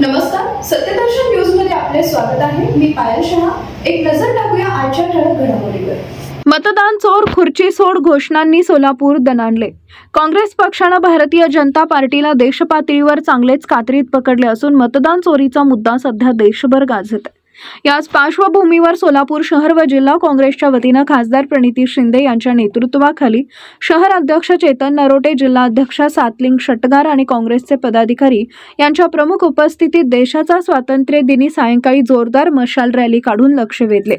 नमस्कार सत्यदर्शन न्यूजमध्ये आपले स्वागत आहे. मी पायल शहा. एक नजर टाकूया आजच्या ठळक घडामोडीवर. मतदान चोर खुर्ची सोड घोषणांनी सोलापूर दणाणले. काँग्रेस पक्षानं भारतीय जनता पार्टीला देशपातळीवर चांगलेच कात्रीत पकडले असून मतदान चोरीचा मुद्दा सध्या देशभर गाजत आहे. याच पार्श्वभूमीवर सोलापूर शहर व जिल्हा काँग्रेसच्या वतीनं खासदार प्रणिती शिंदे यांच्या नेतृत्वाखाली शहर अध्यक्ष चेतन नरोटे जिल्हाध्यक्षा सातलिंग शटगार आणि काँग्रेसचे पदाधिकारी यांच्या प्रमुख उपस्थितीत देशाचा स्वातंत्र्य दिनी सायंकाळी जोरदार मशाल रॅली काढून लक्ष वेधले.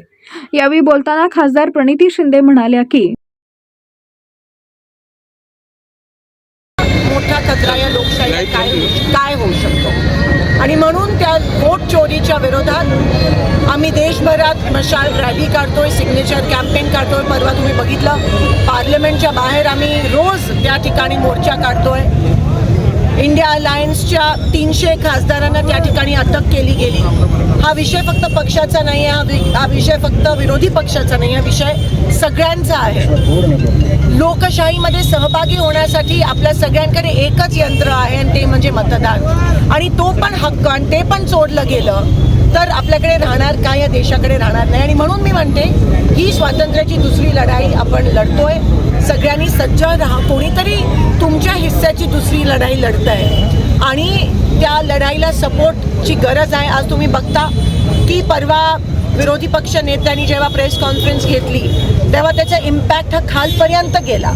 यावेळी बोलताना खासदार प्रणिती शिंदे म्हणाल्या की मोठा कचरा या लोकशाहीला काय काय होऊ शकतो? आणि म्हणून त्या वोट चोरीच्या विरोधात आम्ही देशभरात मशाल रॅली काढतोय सिग्नेचर कॅम्पेन काढतोय. परवा तुम्ही बघितलं पार्लमेंटच्या बाहेर आम्ही रोज त्या ठिकाणी मोर्चा काढतोय. इंडिया अलायन्सच्या तीनशे खासदारांना त्या ठिकाणी अटक केली गेली. हा विषय फक्त पक्षाचा नाही आहे हा वि- हा विषय फक्त विरोधी पक्षाचा नाही हा विषय सगळ्यांचा आहे. लोकशाहीमध्ये सहभागी होण्यासाठी आपल्या सगळ्यांकडे एकच यंत्र आहे आणि ते म्हणजे मतदान. आणि तो पण हक्क आणि ते पण चोडलं गेलं. तर आपल्याकडे राहणार काय या देशाकडे राहणार नाही? आणि म्हणून मी म्हणते ही स्वातंत्र्याची दुसरी लढाई आपण लढतोय. सगळ्यांनी सज्ज राहा. कोणीतरी तुमच्या हिस्स्याची दुसरी लढाई लढत आहे आणि त्या लढाईला सपोर्टची गरज आहे. आज तुम्ही बघता की परवा विरोधी पक्ष नेत्यांनी जेव्हा प्रेस कॉन्फरन्स घेतली तेव्हा त्याचा इम्पॅक्ट हा खालपर्यंत गेला.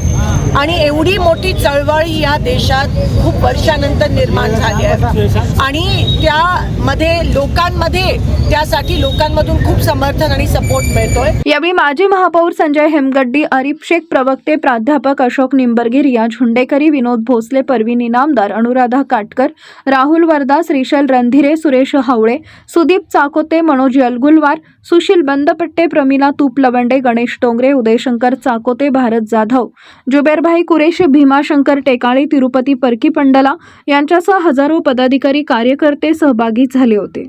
आणि एवढी मोठी चळवळ या देशात खूप वर्षानंतर निर्माण झाली आहे. आणि त्यामध्ये लोकांमध्ये त्यासाठी लोकांमधून खूप समर्थन आणि सपोर्ट मिळतोय. यावेळी माजी महापौर संजय हेमगड्डी अरिफ शेख प्रवक्ते प्राध्यापक अशोक निंबरगिरिया झुंडेकरी विनोद भोसले परवीन इनामदार अनुराधा काटकर राहुल वर्धा श्रीशैल रणधिरे सुरेश हावळे सुदीप चाकोते मनोज यलगुलवार सुशील बंदपट्टे प्रमिला तूप लवंडे गणेश टोंगरे उदयशंकर चाकोते भारत जाधव जुबेरभाई कुरेशी भीमाशंकर टेकाळे तिरुपती परकी पंडला यांच्यासह हजारो पदाधिकारी कार्यकर्ते सहभागी झाले होते.